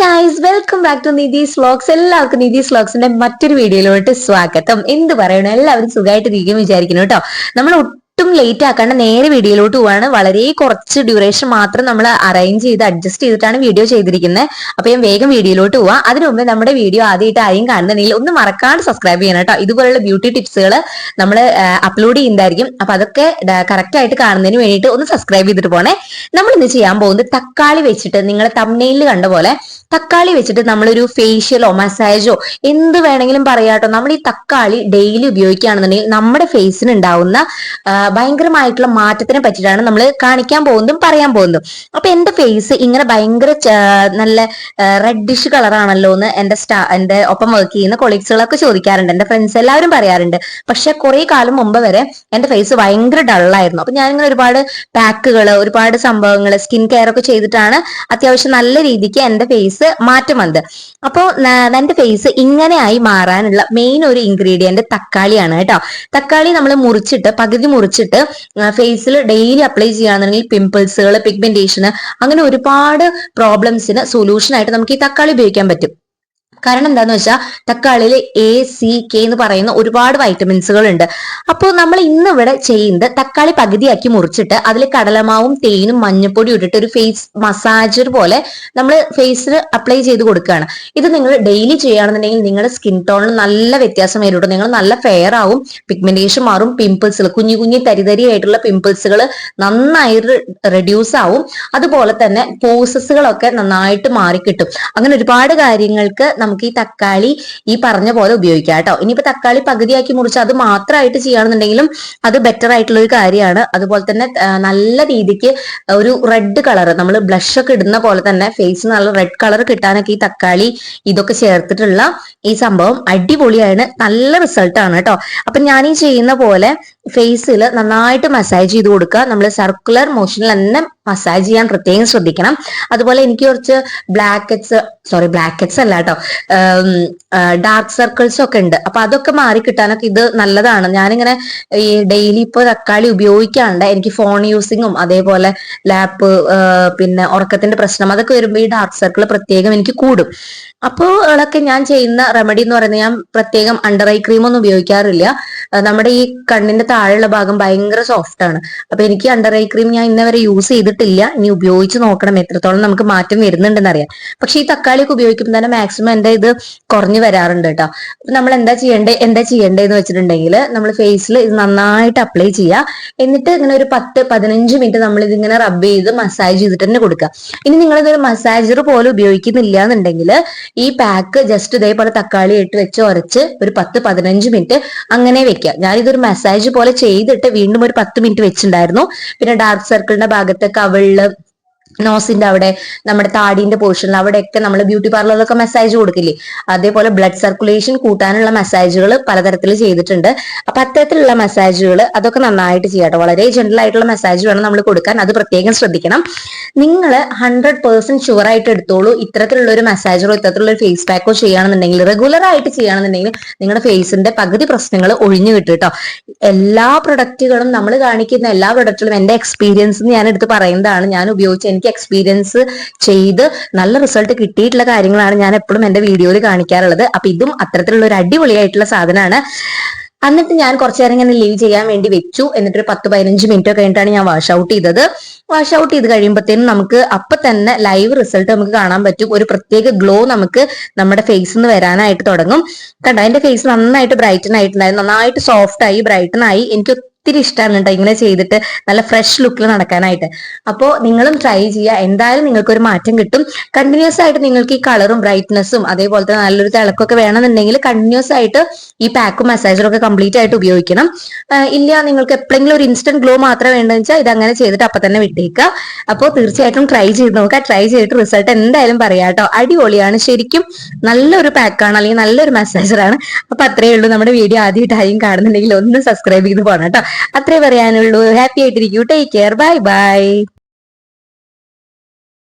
Guys welcome back to Nidhi's slogs എല്ലാവർക്കും നിധീസ് സ്ലോക്സിന്റെ മറ്റൊരു വീഡിയോയിലോട്ട് സ്വാഗതം. എന്ത് പറയണോ? എല്ലാവരും സുഖമായിട്ടിരിക്കും വിചാരിക്കുന്നു കേട്ടോ. നമ്മൾ ഒട്ടും ലേറ്റ് ആക്കാണ്ട് നേരെ വീഡിയോയിലോട്ട് പോവാണ്. വളരെ കുറച്ച് ഡ്യൂറേഷൻ മാത്രം നമ്മൾ അറേഞ്ച് ചെയ്ത് അഡ്ജസ്റ്റ് ചെയ്തിട്ടാണ് വീഡിയോ ചെയ്തിരിക്കുന്നത് അപ്പൊ ഞാൻ വേഗം വീഡിയോയിലോട്ട് പോവാം. അതിനു മുമ്പ് നമ്മുടെ വീഡിയോ ആദ്യമായിട്ട് ആരെയും കാണുന്നുണ്ടെങ്കിൽ ഒന്ന് മറക്കാണ്ട് സബ്സ്ക്രൈബ് ചെയ്യണം കേട്ടോ. ഇതുപോലുള്ള ബ്യൂട്ടി ടിപ്സുകൾ നമ്മൾ അപ്ലോഡ് ചെയ്യുന്നതായിരിക്കും. അപ്പൊ അതൊക്കെ കറക്റ്റ് ആയിട്ട് കാണുന്നതിന് വേണ്ടിയിട്ട് ഒന്ന് സബ്സ്ക്രൈബ് ചെയ്തിട്ട് പോണേ. നമ്മൾ ഇന്ന് ചെയ്യാൻ പോകുന്നത് തക്കാളി വെച്ചിട്ട് നിങ്ങൾ തമ്മനയിൽ കണ്ട പോലെ തക്കാളി വെച്ചിട്ട് നമ്മളൊരു ഫേഷ്യലോ മസാജോ എന്ത് വേണമെങ്കിലും പറയാട്ടോ നമ്മൾ ഈ തക്കാളി ഡെയിലി ഉപയോഗിക്കുകയാണെന്നുണ്ടെങ്കിൽ നമ്മുടെ ഫേസിന് ഉണ്ടാവുന്ന ഭയങ്കരമായിട്ടുള്ള മാറ്റത്തിനെ പറ്റിയിട്ടാണ് നമ്മൾ കാണിക്കാൻ പോകുന്നതും പറയാൻ പോകുന്നതും. അപ്പൊ എന്റെ ഫേസ് ഇങ്ങനെ ഭയങ്കര നല്ല റെഡിഷ് കളറാണല്ലോ എന്ന് എന്റെ സ്റ്റാ എന്റെ ഒപ്പം വർക്ക് ചെയ്യുന്ന കൊളീഗ്സുകളൊക്കെ ചോദിക്കാറുണ്ട്. എന്റെ ഫ്രണ്ട്സ് എല്ലാവരും പറയാറുണ്ട്. പക്ഷെ കുറെ കാലം മുമ്പ് വരെ എന്റെ ഫേസ് ഭയങ്കര ഡള്ളായിരുന്നു അപ്പൊ ഞാനിങ്ങനെ ഒരുപാട് പാക്കുകൾ ഒരുപാട് സംഭവങ്ങൾ സ്കിൻ കെയർ ഒക്കെ ചെയ്തിട്ടാണ് അത്യാവശ്യം നല്ല രീതിക്ക് എന്റെ ഫേസ് മാറ്റം വന്നത്. അപ്പോൾ എന്റെ ഫേസ് ഇങ്ങനെയായി മാറാനുള്ള മെയിൻ ഒരു ഇൻഗ്രീഡിയന്റ് തക്കാളിയാണ് കേട്ടോ. തക്കാളി നമ്മൾ മുറിച്ചിട്ട് പകുതി മുറിച്ചിട്ട് ഫേസിൽ ഡെയിലി അപ്ലൈ ചെയ്യുകയാണെന്നുണ്ടെങ്കിൽ പിമ്പിൾസുകൾ പിഗ്മെന്റേഷന് അങ്ങനെ ഒരുപാട് പ്രോബ്ലംസിന് സൊല്യൂഷൻ ആയിട്ട് നമുക്ക് ഈ തക്കാളി ഉപയോഗിക്കാൻ പറ്റും. കാരണം എന്താന്ന് വെച്ചാൽ തക്കാളിയിൽ എ സി കെ എന്ന് പറയുന്ന ഒരുപാട് വൈറ്റമിൻസുകൾ ഉണ്ട് അപ്പോൾ നമ്മൾ ഇന്ന് ഇവിടെ ചെയ്യുന്നത് തക്കാളി പകുതിയാക്കി മുറിച്ചിട്ട് അതിൽ കടലമാവും തേനും മഞ്ഞപ്പൊടി ഇട്ടിട്ട് ഒരു ഫേസ് മസാജർ പോലെ നമ്മൾ ഫേസിൽ അപ്ലൈ ചെയ്ത് കൊടുക്കുകയാണ്. ഇത് നിങ്ങൾ ഡെയിലി ചെയ്യുകയാണെന്നുണ്ടെങ്കിൽ നിങ്ങളുടെ സ്കിൻ ടോണിൽ നല്ല വ്യത്യാസം വരും നിങ്ങൾ നല്ല ഫെയർ ആവും. പിഗ്മെന്റേഷൻ മാറും പിമ്പിൾസുകൾ കുഞ്ഞു കുഞ്ഞു തരിതരി ആയിട്ടുള്ള പിമ്പിൾസുകൾ നന്നായി റെഡ്യൂസ് ആവും. അതുപോലെ തന്നെ പോസസുകളൊക്കെ നന്നായിട്ട് മാറിക്കിട്ടും. അങ്ങനെ ഒരുപാട് കാര്യങ്ങൾക്ക് നമുക്ക് ഈ തക്കാളി ഈ പറഞ്ഞ പോലെ ഉപയോഗിക്കാം കേട്ടോ. ഇനിയിപ്പോ തക്കാളി പകുതിയാക്കി മുറിച്ച് അത് മാത്രമായിട്ട് ചെയ്യുകയാണെന്നുണ്ടെങ്കിലും അത് ബെറ്റർ ആയിട്ടുള്ള ഒരു കാര്യമാണ്. അതുപോലെ തന്നെ നല്ല രീതിക്ക് ഒരു റെഡ് കളർ നമ്മൾ ബ്ലഷ് ഒക്കെ ഇടുന്ന പോലെ തന്നെ ഫേസ് നല്ല റെഡ് കളർ കിട്ടാനൊക്കെ ഈ തക്കാളി ഇതൊക്കെ ചേർത്തിട്ടുള്ള ഈ സംഭവം അടിപൊളിയാണ്. നല്ല റിസൾട്ടാണ് കേട്ടോ. അപ്പൊ ഞാൻ ഈ ചെയ്യുന്ന പോലെ ഫേസിൽ നന്നായിട്ട് മസാജ് ചെയ്ത് കൊടുക്കുക. നമ്മൾ സർക്കുലർ മോഷനിൽ തന്നെ മസാജ് ചെയ്യാൻ പ്രത്യേകം ശ്രദ്ധിക്കണം. അതുപോലെ എനിക്ക് കുറച്ച് ബ്ലാക്കറ്റ്സ് സോറി ബ്ലാക്കറ്റ്സ് അല്ല കേട്ടോ. ഡാർക്ക് സർക്കിൾസ് ഒക്കെ ഉണ്ട്. അപ്പൊ അതൊക്കെ മാറി കിട്ടാനൊക്കെ ഇത് നല്ലതാണ്. ഞാനിങ്ങനെ ഈ ഡെയിലി ഇപ്പോൾ തക്കാളി ഉപയോഗിക്കാണ്ട് എനിക്ക് ഫോൺ യൂസിങ്ങും അതേപോലെ ലാപ്പ് പിന്നെ ഉറക്കത്തിന്റെ പ്രശ്നം അതൊക്കെ വരുമ്പോൾ ഈ ഡാർക്ക് സർക്കിൾ പ്രത്യേകം എനിക്ക് കൂടും. അപ്പോൾ അപ്പോഴൊക്കെ ഞാൻ ചെയ്യുന്ന റെമഡി എന്ന് പറയുന്നത് ഞാൻ പ്രത്യേകം അണ്ടർ ഐ ക്രീം ഒന്നും ഉപയോഗിക്കാറില്ല. നമ്മുടെ ഈ കണ്ണിന്റെ താഴെയുള്ള ഭാഗം ഭയങ്കര സോഫ്റ്റ് ആണ്. അപ്പൊ എനിക്ക് അണ്ടർ ഐ ക്രീം ഞാൻ ഇന്നവരെ യൂസ് ചെയ്തിട്ടില്ല. ഇനി ഉപയോഗിച്ച് നോക്കണം. എത്രത്തോളം നമുക്ക് മാറ്റം വരുന്നുണ്ടെന്ന് അറിയാം. പക്ഷെ ഈ തക്കാളിയൊക്കെ ഉപയോഗിക്കുമ്പോൾ തന്നെ മാക്സിമം എന്റെ ഇത് കുറഞ്ഞു വരാറുണ്ട് കേട്ടോ. നമ്മൾ എന്താ ചെയ്യേണ്ടത് എന്താ ചെയ്യേണ്ടതെന്ന് വെച്ചിട്ടുണ്ടെങ്കിൽ നമ്മൾ ഫേസിൽ ഇത് നന്നായിട്ട് അപ്ലൈ ചെയ്യുക. എന്നിട്ട് ഇങ്ങനെ ഒരു പത്ത് പതിനഞ്ച് മിനിറ്റ് നമ്മൾ ഇതിങ്ങനെ റബ്ബ് ചെയ്ത് മസാജ് ചെയ്തിട്ട് തന്നെ കൊടുക്കുക. ഇനി നിങ്ങൾ നിങ്ങളിതൊരു മസാജർ പോലെ ഉപയോഗിക്കുന്നില്ല എന്നുണ്ടെങ്കിൽ ഈ പാക്ക് ജസ്റ്റ് ഇതേപോലെ തക്കാളി ഇട്ട് വെച്ച് ഉരച്ച് ഒരു പത്ത് പതിനഞ്ച് മിനിറ്റ് അങ്ങനെ വെക്കുക. ഞാൻ ഞാനിതൊരു മസാജ് പോലെ ചെയ്തിട്ട് വീണ്ടും ഒരു പത്ത് മിനിറ്റ് വെച്ചിട്ടുണ്ടായിരുന്നു പിന്നെ ഡാർക്ക് സർക്കിളിന്റെ ഭാഗത്ത് കവിളിൽ നോസിന്റെ അവിടെ നമ്മുടെ താടിന്റെ പോർഷനിൽ അവിടെയൊക്കെ നമ്മൾ ബ്യൂട്ടി പാർലറിലൊക്കെ മസാജ് കൊടുക്കില്ലേ? അതേപോലെ ബ്ലഡ് സർക്കുലേഷൻ കൂട്ടാനുള്ള മസാജുകൾ പലതരത്തിൽ ചെയ്തിട്ടുണ്ട്. അപ്പൊ അത്തരത്തിലുള്ള മസാജുകൾ അതൊക്കെ നന്നായിട്ട് ചെയ്യാട്ടോ വളരെ ജനറൽ ആയിട്ടുള്ള മസാജ് വേണം നമ്മൾ കൊടുക്കാൻ. അത് പ്രത്യേകം ശ്രദ്ധിക്കണം. നിങ്ങൾ ഹൺഡ്രഡ് പേഴ്സെന്റ് ഷുവർ ആയിട്ട് എടുത്തോളൂ ഇത്തരത്തിലുള്ള ഒരു മസാജറോ ഇത്തരത്തിലുള്ള ഒരു ഫേസ് പാക്കോ ചെയ്യുകയാണെന്നുണ്ടെങ്കിൽ റെഗുലർ ആയിട്ട് ചെയ്യുകയാണെന്നുണ്ടെങ്കിൽ നിങ്ങളുടെ ഫേസിന്റെ പകുതി പ്രശ്നങ്ങൾ ഒഴിഞ്ഞു കിട്ടും കേട്ടോ എല്ലാ പ്രൊഡക്റ്റുകളും നമ്മൾ കാണിക്കുന്ന എല്ലാ പ്രൊഡക്റ്റുകളും എന്റെ എക്സ്പീരിയൻസ് ഞാൻ എടുത്ത് പറയുന്നതാണ്. ഞാൻ ഉപയോഗിച്ച് എനിക്ക് എക്സ്പീരിയൻസ് ചെയ്ത് നല്ല റിസൾട്ട് കിട്ടിയിട്ടുള്ള കാര്യങ്ങളാണ് ഞാൻ എപ്പോഴും എന്റെ വീഡിയോയിൽ കാണിക്കാറുള്ളത്. അപ്പൊ ഇതും അത്തരത്തിലുള്ള ഒരു അടിപൊളിയായിട്ടുള്ള സാധനമാണ് എന്നിട്ട് ഞാൻ കുറച്ചു നേരം ഇങ്ങനെ ലീവ് ചെയ്യാൻ വേണ്ടി വെച്ചു. എന്നിട്ട് ഒരു പത്ത് പതിനഞ്ച് മിനിറ്റ് കഴിഞ്ഞിട്ടാണ് ഞാൻ വാഷ് ഔട്ട് ചെയ്തത്. വാഷ് ഔട്ട് ചെയ്ത് കഴിയുമ്പോഴത്തേനും നമുക്ക് അപ്പൊ തന്നെ ലൈവ് റിസൾട്ട് നമുക്ക് കാണാൻ പറ്റും. ഒരു പ്രത്യേക ഗ്ലോ നമുക്ക് നമ്മുടെ ഫേസിൽ നിന്ന് വരാനായിട്ട് തുടങ്ങും. കണ്ടോ? എന്റെ ഫേസ് നന്നായിട്ട് ബ്രൈറ്റൻ ആയിട്ടുണ്ടായിരുന്നു നന്നായിട്ട് സോഫ്റ്റ് ആയി ബ്രൈറ്റൻ ആയി എനിക്ക് ഒത്തിരി ഇഷ്ടമാണ് കേട്ടോ ഇങ്ങനെ ചെയ്തിട്ട് നല്ല ഫ്രഷ് ലുക്കിൽ നടക്കാനായിട്ട്. അപ്പോൾ നിങ്ങളും ട്രൈ ചെയ്യുക എന്തായാലും നിങ്ങൾക്ക് ഒരു മാറ്റം കിട്ടും. കണ്ടിന്യൂസ് ആയിട്ട് നിങ്ങൾക്ക് ഈ കളറും ബ്രൈറ്റ്നെസ്സും അതേപോലെ തന്നെ നല്ലൊരു തിളക്കൊക്കെ വേണമെന്നുണ്ടെങ്കിൽ കണ്ടിന്യൂസ് ആയിട്ട് ഈ പാക്കും മസാജറും ഒക്കെ കംപ്ലീറ്റ് ആയിട്ട് ഉപയോഗിക്കണം. ഇല്ല നിങ്ങൾക്ക് എപ്പോഴെങ്കിലും ഒരു ഇൻസ്റ്റന്റ് ഗ്ലോ മാത്രം വേണ്ടതെന്ന് വെച്ചാൽ ഇത് അങ്ങനെ ചെയ്തിട്ട് അപ്പൊ തന്നെ വിട്ടേക്കുക അപ്പോൾ തീർച്ചയായിട്ടും ട്രൈ ചെയ്ത് നോക്കുക ട്രൈ ചെയ്തിട്ട് റിസൾട്ട് എന്തായാലും പറയാം കേട്ടോ അടിപൊളിയാണ്. ശരിക്കും നല്ലൊരു പാക്കാണ് അല്ലെങ്കിൽ നല്ലൊരു മസാജറാണ് അപ്പൊ അത്രയേ ഉള്ളൂ. നമ്മുടെ വീഡിയോ ആദ്യമായിട്ടായും കാണുന്നുണ്ടെങ്കിൽ ഒന്ന് സബ്സ്ക്രൈബ് ചെയ്ത് പോകണം കേട്ടോ അത്രേ പറയാനുള്ളൂ. Happy ആയിട്ടിരിക്കൂ. Take care bye bye